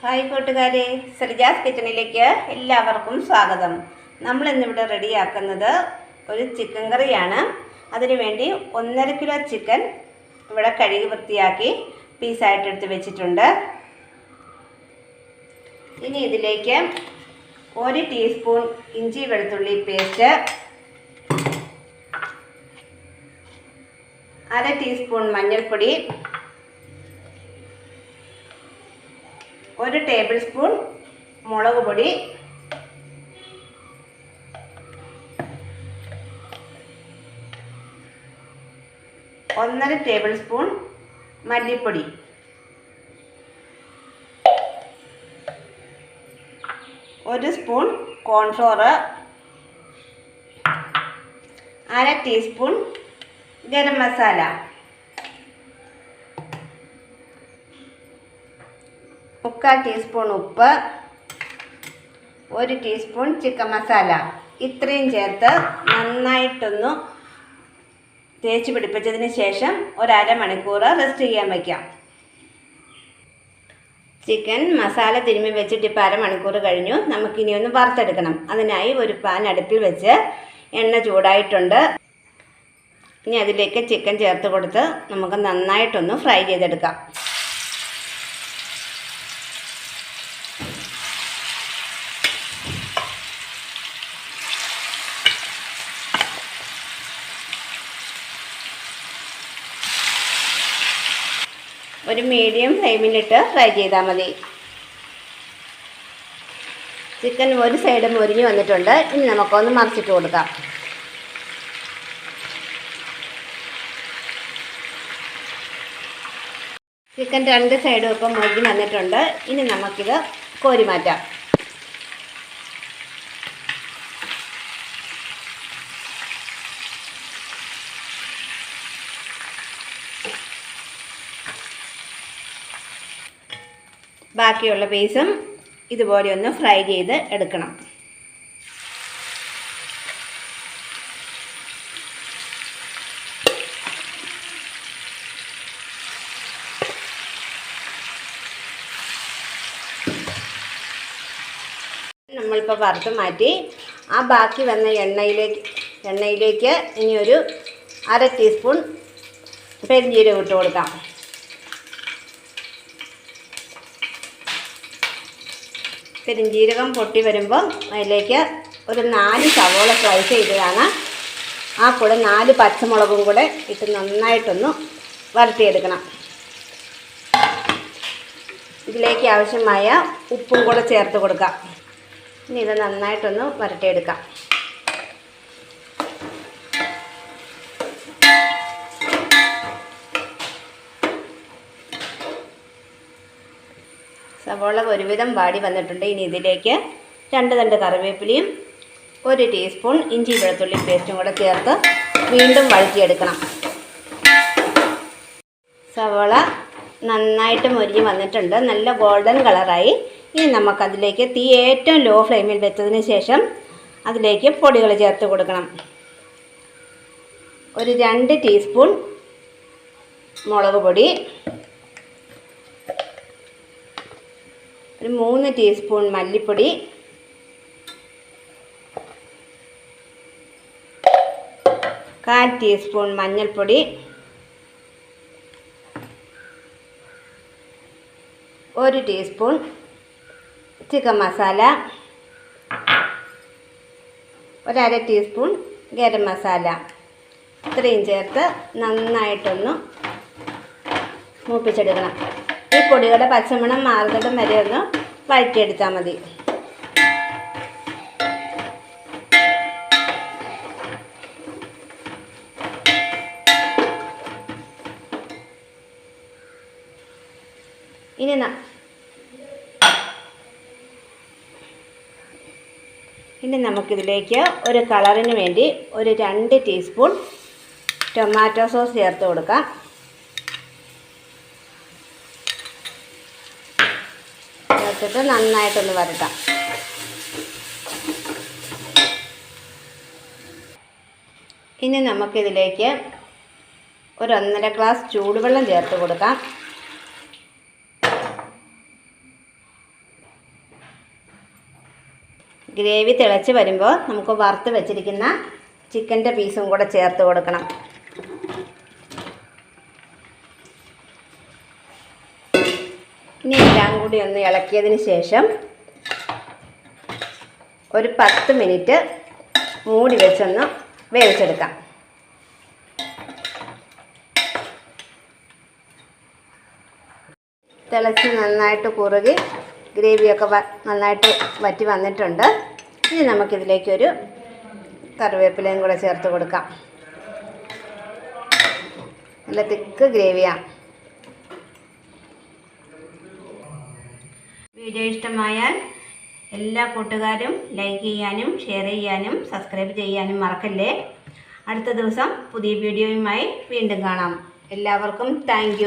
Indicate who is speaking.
Speaker 1: Hi കൂട്ടുകാരെ ശ്രീജാസ് കിച്ചണിലേക്ക് എല്ലാവർക്കും സ്വാഗതം. നമ്മൾ ഇന്നിവിടെ റെഡിയാക്കുന്നത് ഒരു ചിക്കൻ കറിയാണ്. അതിനുവേണ്ടി ഒന്നര കിലോ ചിക്കൻ ഇവിടെ കഴുകി വൃത്തിയാക്കി പീസായിട്ട് എടുത്ത് വെച്ചിട്ടുണ്ട്. ഇനി ഇതിലേക്ക് ഒരു ടീസ്പൂൺ ഇഞ്ചി വെളുത്തുള്ളി പേസ്റ്റ് അര ടീസ്പൂൺ മഞ്ഞൾപ്പൊടി ഒരു ടേബിൾ സ്പൂൺ മുളക് പൊടി. ഒന്നര ടേബിൾ സ്പൂൺ മല്ലിപ്പൊടി. ഒരു സ്പൂൺ കോൺഫ്ലോറ് അര ടീസ്പൂൺ ഗരം മസാല മുക്കാൽ ടീസ്പൂൺ ഉപ്പ് ഒരു ടീസ്പൂൺ ചിക്കൻ മസാല ഇത്രയും ചേർത്ത് നന്നായിട്ടൊന്ന് തേച്ച് പിടിപ്പിച്ചതിന് ശേഷം ഒരു അരമണിക്കൂർ റെസ്റ്റ് ചെയ്യാൻ വയ്ക്കാം. ചിക്കൻ മസാല തിരുമ്മി വെച്ചിട്ട് ഇപ്പോൾ അരമണിക്കൂർ കഴിഞ്ഞു. നമുക്കിനി ഒന്ന് വറുത്തെടുക്കണം. അതിനായി ഒരു പാൻ അടുപ്പിൽ വെച്ച് എണ്ണ ചൂടായിട്ടുണ്ട്. ഇനി അതിലേക്ക് ചിക്കൻ ചേർത്ത് കൊടുത്ത് നമുക്ക് നന്നായിട്ടൊന്ന് ഫ്രൈ ചെയ്തെടുക്കാം. ഒരു മീഡിയം ഫ്ലെയിമിലിട്ട് ഫ്രൈ ചെയ്താൽ മതി. ചിക്കൻ ഒരു സൈഡ് മുരിഞ്ഞ് വന്നിട്ടുണ്ട്. ഇനി നമുക്കൊന്ന് മറിച്ചിട്ട് കൊടുക്കാം. ചിക്കൻ രണ്ട് സൈഡും ഇപ്പം മുരിഞ്ഞ് വന്നിട്ടുണ്ട്. ഇനി നമുക്കിത് കോരി മാറ്റാം. ബാക്കിയുള്ള പീസും ഇതുപോലെ ഒന്ന് ഫ്രൈ ചെയ്ത് എടുക്കണം. നമ്മളിപ്പോൾ വറുത്ത് മാറ്റി ആ ബാക്കി വന്ന എണ്ണയിലേക്ക് എണ്ണയിലേക്ക് ഇനി ഒരു അര ടീസ്പൂൺ പെരിഞ്ജീരകം ഇട്ട് കൊടുക്കാം. പെരിഞ്ജീരകം പൊട്ടി വരുമ്പോൾ അതിലേക്ക് ഒരു നാല് സവോള സ്ലൈസ് ചെയ്തതാണ്. ആ കൂടെ നാല് പച്ചമുളകും കൂടെ ഇട്ട് നന്നായിട്ടൊന്ന് വരട്ടിയെടുക്കണം. ഇതിലേക്ക് ആവശ്യമായ ഉപ്പും കൂടെ ചേർത്ത് കൊടുക്കാം. ഇനി ഇത് നന്നായിട്ടൊന്ന് വരട്ടിയെടുക്കാം. സവോള ഒരുവിധം വാടി വന്നിട്ടുണ്ട്. ഇനി ഇതിലേക്ക് രണ്ട് തണ്ട് കറിവേപ്പിലയും ഒരു ടീസ്പൂൺ ഇഞ്ചി വെളുത്തുള്ളി പേസ്റ്റും കൂടെ ചേർത്ത് വീണ്ടും വഴറ്റിയെടുക്കണം. സവോള നന്നായിട്ട് മുരിഞ്ഞ് വന്നിട്ടുണ്ട്. നല്ല ഗോൾഡൻ കളറായി. ഇനി നമുക്കതിലേക്ക് തീ ഏറ്റവും ലോ ഫ്ലെയിമിൽ വെച്ചതിന് ശേഷം അതിലേക്ക് പൊടികൾ ചേർത്ത് കൊടുക്കണം. ഒരു രണ്ട് ടീസ്പൂൺ മുളക് പൊടി ഒരു മൂന്ന് ടീസ്പൂൺ മല്ലിപ്പൊടി. കാൽ ടീസ്പൂൺ മഞ്ഞൾപ്പൊടി. ഒരു ടീസ്പൂൺ ചിക്കൻ മസാല. ഒരര ടീസ്പൂൺ ഗരം മസാല. ഇത്രയും ചേർത്ത് നന്നായിട്ടൊന്ന് മൂപ്പിച്ചെടുക്കണം. ഈ പൊടികളുടെ പച്ചമണം മാറുന്നിടം വരെ ഒന്ന് വഴറ്റിയെടുത്താൽ മതി. ഇനി ഇനി നമുക്കിതിലേക്ക് ഒരു കളറിന് വേണ്ടി ഒരു രണ്ട് ടീസ്പൂൺ ടൊമാറ്റോ സോസ് ചേർത്ത് കൊടുക്കാം. ചേർത്തിട്ട് നന്നായിട്ടൊന്ന് വരട്ടാം. ഇനി നമുക്കിതിലേക്ക് ഒരു ഒന്നര ഗ്ലാസ് ചൂടുവെള്ളം ചേർത്ത് കൊടുക്കാം. ഗ്രേവി തിളച്ച് വരുമ്പോൾ നമുക്ക് വറുത്ത് വെച്ചിരിക്കുന്ന ചിക്കന്റെ പീസും കൂടെ ചേർത്ത് കൊടുക്കണം. ഇനി എല്ലാം കൂടി ഒന്ന് ഇളക്കിയതിന് ശേഷം ഒരു പത്ത് മിനിറ്റ് മൂടി വെച്ചൊന്ന് വേവിച്ചെടുക്കാം. തിളച്ച് നന്നായിട്ട് കുറുകി ഗ്രേവിയൊക്കെ നന്നായിട്ട് വറ്റി വന്നിട്ടുണ്ട്. ഇനി നമുക്കിതിലേക്കൊരു കറിവേപ്പിലയും കൂടെ ചേർത്ത് കൊടുക്കാം. നല്ല തിക്ക് ഗ്രേവിയാണ് വീഡിയോ ഇഷ്ടമായാൽ എല്ലാ കൂട്ടുകാരും ലൈക്ക് ചെയ്യാനും ഷെയർ ചെയ്യാനും സബ്സ്ക്രൈബ് ചെയ്യാനും മറക്കല്ലേ? അടുത്ത ദിവസം പുതിയ വീഡിയോയുമായി വീണ്ടും കാണാം. എല്ലാവർക്കും താങ്ക്